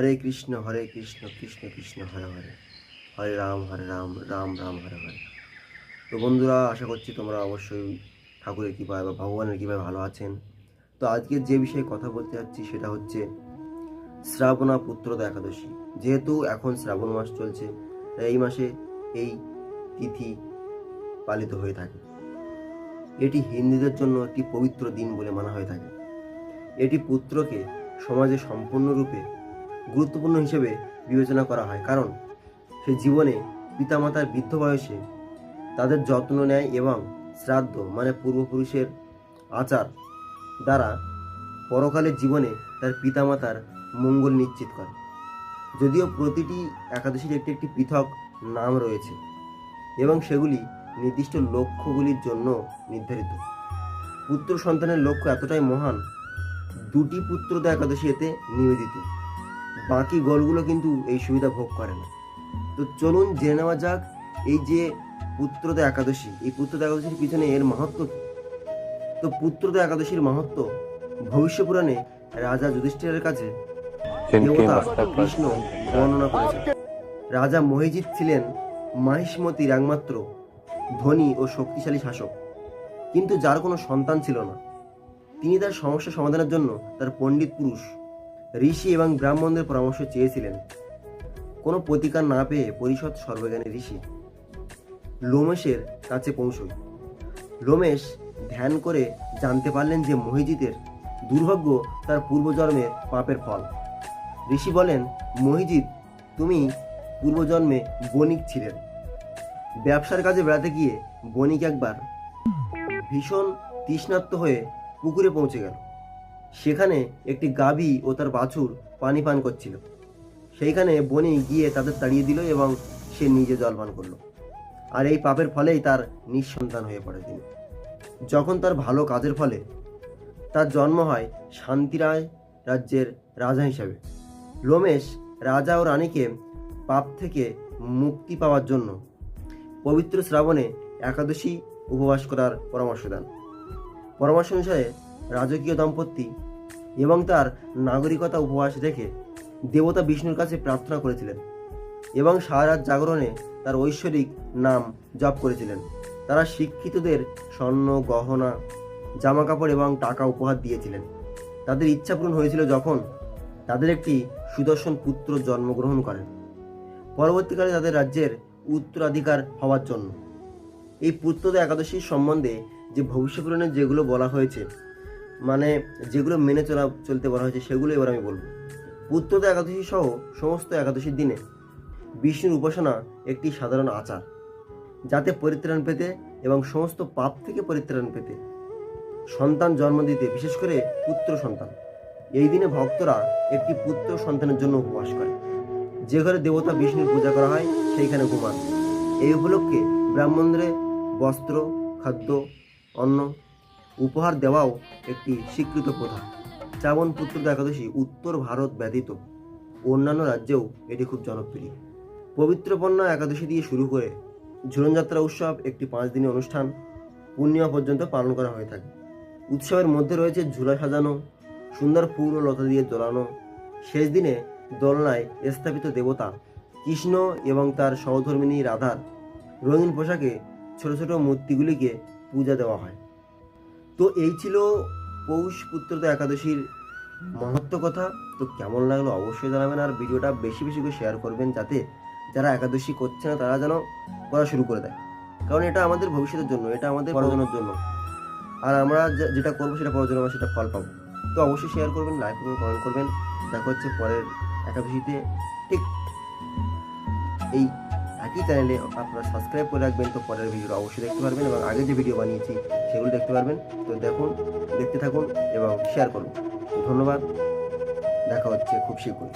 হরে কৃষ্ণ হরে কৃষ্ণ কৃষ্ণ কৃষ্ণ, হরে হরে। হরে রাম হরে রাম রাম রাম, হরে হরে। তো বন্ধুরা, আশা করছি তোমরা অবশ্যই ঠাকুরের কৃপায় বা ভগবানের কৃপায় ভালো আছেন। তো আজকে যে বিষয়ে কথা বলতে যাচ্ছি সেটা হচ্ছে শ্রাবণা পুত্রদা একাদশী। যেহেতু এখন শ্রাবণ মাস চলছে, তাই এই মাসে এই তিথি পালিত হয়ে থাকে। এটি হিন্দুদের জন্য একটি পবিত্র দিন বলে মানা হয়ে থাকে। এটি পুত্রকে সমাজে সম্পূর্ণরূপে গুরুত্বপূর্ণ হিসেবে বিবেচনা করা হয়। কারণ সে জীবনে পিতামাতার বৃদ্ধ বয়সে তাদের যত্ন নেয় এবং শ্রাদ্ধ মানে পূর্বপুরুষের আচার দ্বারা পরকালের জীবনে তার পিতামাতার মঙ্গল নিশ্চিত করে। যদিও প্রতিটি একাদশীর একটি একটি পৃথক নাম রয়েছে এবং সেগুলি নির্দিষ্ট লক্ষ্যগুলির জন্য নির্ধারিত। পুত্র সন্তানের লক্ষ্য এতটাই মহান, দুটি পুত্রদা একাদশী এতে নিবেদিত। বাকি গলগুলো কিন্তু এই সুবিধা ভোগ করে না। তো চলুন জেনে নেওয়া যাক এই যে পুত্রতা একাদশী এই পুত্রতা একাদশীর পিছনে এর মাহাত্ম কী? তো পুত্রতা একাদশীর মাহাত্ম ভবিষ্য পুরাণে রাজা যুধিষ্ঠিরের কাছে দেবতা কৃষ্ণ বর্ণনা করেছেন। রাজা মহিজিৎ ছিলেন মাহিষ্মতি একমাত্র ধনী ও শক্তিশালী শাসক। কিন্তু যার কোনো সন্তান ছিল না। তিনি তার সমস্যা সমাধানের জন্য তার পণ্ডিত পুরুষ ঋষি এবং ব্রাহ্মণদের পরামর্শ চেয়েছিলেন। কোনো প্রতিকার না পেয়ে পরিষদ সর্বজ্ঞানী ঋষি লোমেশের কাছে পৌঁছই লোমেশ ধ্যান করে জানতে পারলেন যে মহিজিতের দুর্ভাগ্য তার পূর্বজন্মের পাপের ফল। ঋষি বলেন, মহিজিৎ, তুমি পূর্বজন্মে বণিক ছিলেন ব্যবসার কাজে বেড়াতে গিয়ে বণিক একবার ভীষণ তৃষ্ণার্ত হয়ে পুকুরে পৌঁছে গেল। সেখানে একটি গাভী ও তার বাছুর পানি পান করছিল। সেইখানে বণিক গিয়ে তাদের তাড়িয়ে দিল এবং সে নিজে জল পান করল। আর এই পাপের ফলেই তার নিঃসন্তান হয়ে পড়ে তিনি। যখন তার ভালো কাজের ফলে তার জন্ম হয় শান্তিরায় রাজ্যের রাজা হিসাবে। লোমেশ রাজা ও রানীকে পাপ থেকে মুক্তি পাওয়ার জন্য পবিত্র শ্রাবণে একাদশী উপবাস করার পরামর্শ দেন। পরামর্শ অনুসারে রাজকীয় দম্পতি এবং তার নাগরিকতা উপবাস রেখে দেবতা বিষ্ণুর কাছে প্রার্থনা করেছিলেন এবং সারারাত জাগরণে তার ঐশ্বরিক নাম জপ করেছিলেন। তারা শিক্ষিতদের স্বর্ণ, গহনা জামা কাপড় এবং টাকা উপহার দিয়েছিলেন। তাদের ইচ্ছা পূরণ হয়েছিল যখন তাদের একটি সুদর্শন পুত্র জন্মগ্রহণ করেন। পরবর্তীকালে তাদের রাজ্যের উত্তরাধিকার হওয়ার জন্য। এই পুত্রদের একাদশীর সম্বন্ধে যে ভবিষ্যপুরাণে যেগুলো বলা হয়েছে মানে যেগুলো মেনে চলা, চলতে বলা হয়েছে, সেগুলো এবার আমি বলব। পুত্রদা একাদশী সহ সমস্ত একাদশীর দিনে বিষ্ণুর উপাসনা একটি সাধারণ আচার, যাতে পরিত্রাণ পেতে এবং সমস্ত পাপ থেকে পরিত্রাণ পেতে সন্তান জন্ম দিতে, বিশেষ করে পুত্র সন্তান। এই দিনে ভক্তরা একটি পুত্র সন্তানের জন্য উপবাস করে। যে ঘরে দেবতা বিষ্ণুর পূজা করা হয়, সেইখানে ঘুমান। এই উপলক্ষে ব্রাহ্মণদের বস্ত্র, খাদ্য, অন্ন উপহার দেওয়াও একটি স্বীকৃত প্রথা। শ্রাবণ পুত্র একাদশী উত্তর ভারত ব্যতীত অন্যান্য রাজ্যেও এটি খুব জনপ্রিয়। পবিত্র পণ্য একাদশী দিয়ে শুরু করে ঝুলনযাত্রা উৎসব একটি পাঁচ দিনের অনুষ্ঠান পূর্ণিমা পর্যন্ত পালন করা হয়ে থাকে। উৎসবের মধ্যে রয়েছে ঝুলা সাজানো, সুন্দর ফুল ও লতা দিয়ে দোলানো। শেষ দিনে দোলনায় স্থাপিত দেবতা কৃষ্ণ এবং তার সহধর্মিনী রাধার রঙিন পোশাকে ছোট ছোট মূর্তিগুলিকে পূজা দেওয়া হয়। তো এই ছিল পৌষ পুত্রতা একাদশীর মহত্ব কথা। তো কেমন লাগল অবশ্যই জানাবেন আর ভিডিওটা বেশি বেশি করে শেয়ার করবেন যাতে যারা একাদশী করছে না, তারা যেন করা শুরু করে দেয়। কারণ এটা আমাদের ভবিষ্যতের জন্য, এটা আমাদের পড়াশোনার জন্য। আর আমরা যেটা করব সেটা পড়ার জন্য আমরা সেটা ফল পাবো। তো অবশ্যই শেয়ার করবেন লাইক করবেন কমেন্ট করবেন। দেখা হচ্ছে পরের একাদশীতে। ঠিক এই। একই চ্যানেলে আপনারা সাবস্ক্রাইব করে রাখবেন। তো পরের ভিডিও অবশ্যই দেখতে পারবেন এবং আগে যে ভিডিও বানিয়েছি, সেগুলো দেখতে পারবেন। তো দেখুন, দেখতে থাকুন এবং শেয়ার করুন। ধন্যবাদ। দেখা হচ্ছে খুব শীঘ্রই।